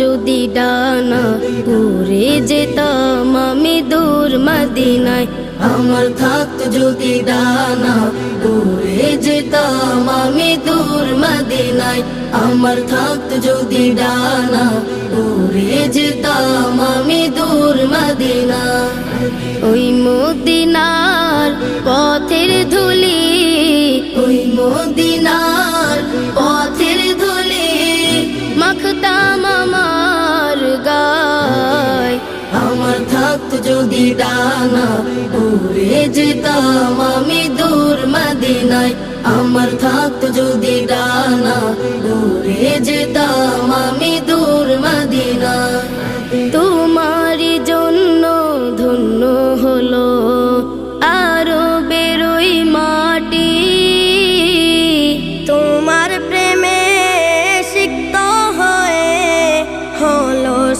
যদি ডানা উড়ে যেতাম আমি দূর মদিনায়। আমার থাকত যদি ডানা উড়ে যেতাম আমি দূর মদিনায়। আমার থাকত যদি ডানা উড়ে যেতাম আমি দূর মদিনা ওই মদিনার পথের ধুলি ওই মদিনার ডানা উড়ে যেতাম আমি দূর মদিনায়। আমার থাকত যদি ডানা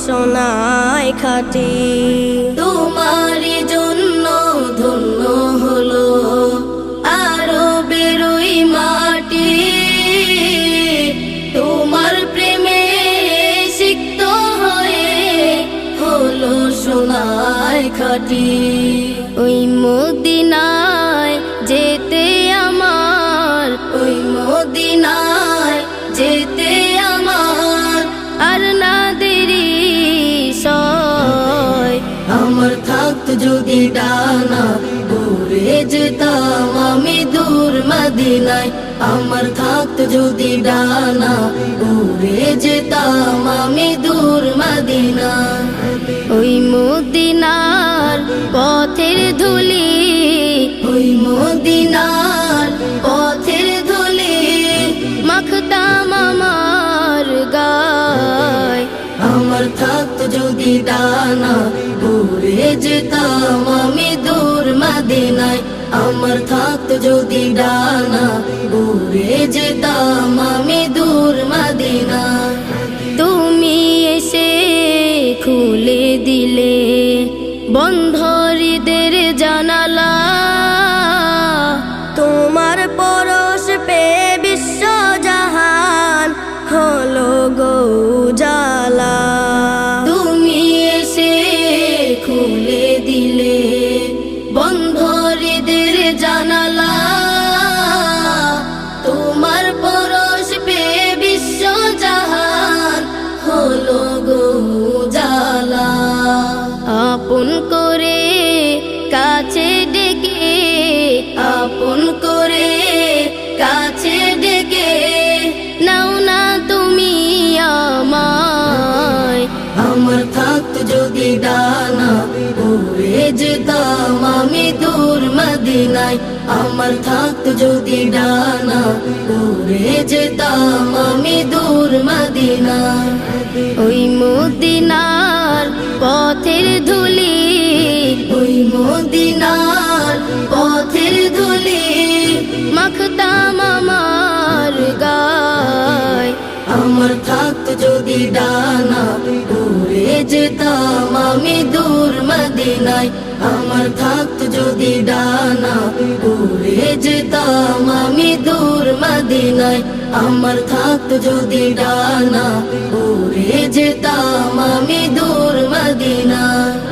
হলো সোনায় খাটি। তোমারই জন্য ধন্য হলো আরও বেরোই মাটি। তোমার প্রেমে সিক্ত হয়ে হলো সোনায় খাটি। ওই মদিনায় ডানা উড়ে যেতাম আমি দূর মদিনায়। আমার থাকত যদি ডানা উড়ে যেতাম আমি দূর মদিনায়। ওই মদিনার পথের ধুলি ওই মদিনার পথের ধুলি। মাখতাম আমার গায়। আমার থাকত যদি ডানা উড়ে যেতাম আমি দূর মদিনায়। আমার থাকত যদি ডানা উড়ে যেতাম আমি দূর মদিনায়। তুমি এসে খুলে দিলে বন্ধরীদের জানালা। তোমার পরশ পে বিশ্ব জাহান হলো গৌজালা আপন করে কাছে ডেকে আপন করে কাছে ডেকে নাও না তুমি আমায়। আমার থাকত যদি ডানা উড়ে যেতাম আমি দূর মদিনায়। আমার থাকত যদি ডানা উড়ে যেতাম আমি দূর মদিনায়। ওই মদিনার মদিনার পথের ধুলি মাখতাম আমার গায়। আমার থাকত যদি ডানা উড়ে যেতাম আমি দূর মদিনায়। আমার থাকত যদি ডানা উড়ে যেতাম আমি দূর মদিনায়। আমার থাকত যদি ডানা উড়ে যেতাম আমি দূর মদিনায়।